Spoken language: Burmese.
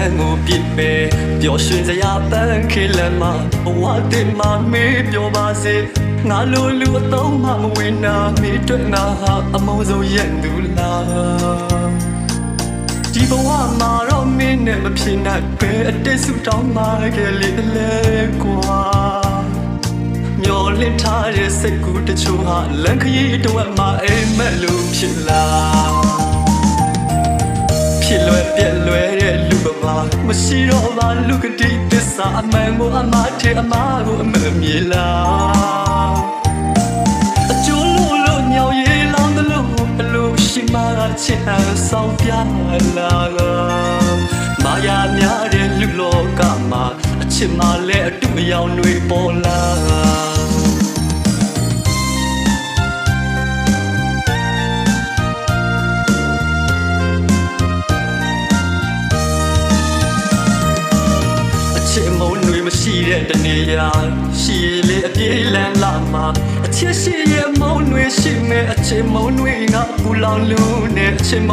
န်းကိုပြစ်ပဲပျော်ရွှင်စရာပန်းခေလမ်းမှာဘဝတင်မှာမေးပြောပါစေငါလိုလူအသုံးမှမဝင်နာမေးတွေ့ငါဟာအမောဆုံးရဲ့သူလားဒီဘဝမှာတော့မင်းနဲ့မဖြစ်နိုင်ပဲအတိတ်ဆူတောင်းမှခဲ့လေလေကွာမျောလင့်ထားတဲ့စိတ်ကူးတချို့ဟာလန်ခရီးတော့မှအိမ်မက်လို့ဖြစ်လာဖြစ်လွယ်ပြက်လွယ်တဲ့လူ ပမာမရှိတော့မှလူကတိသစ္စာအမှန်ကိုအမှားထဲအမှားကိုအမှန်မြေလားအကျိုးလို့လို့ညောင်ရည်လောင်းတယ်လို့အလိုရှိမှချစ်ဟန်ဆောင်ပြလာကမာယာများတဲ့လူလောကမှာအချစ်မှလည်းအတူအယောင်တွေပေါ်လာ ရှိတဲ့တနေရာရှိရလေအပြေးလန်းလာမှာအချစ်ရှိရဲ့မုန်းတွေရှိမဲ့အချစ်မုန်းတွေကပူလောင်လို့နဲ့အချစ်မ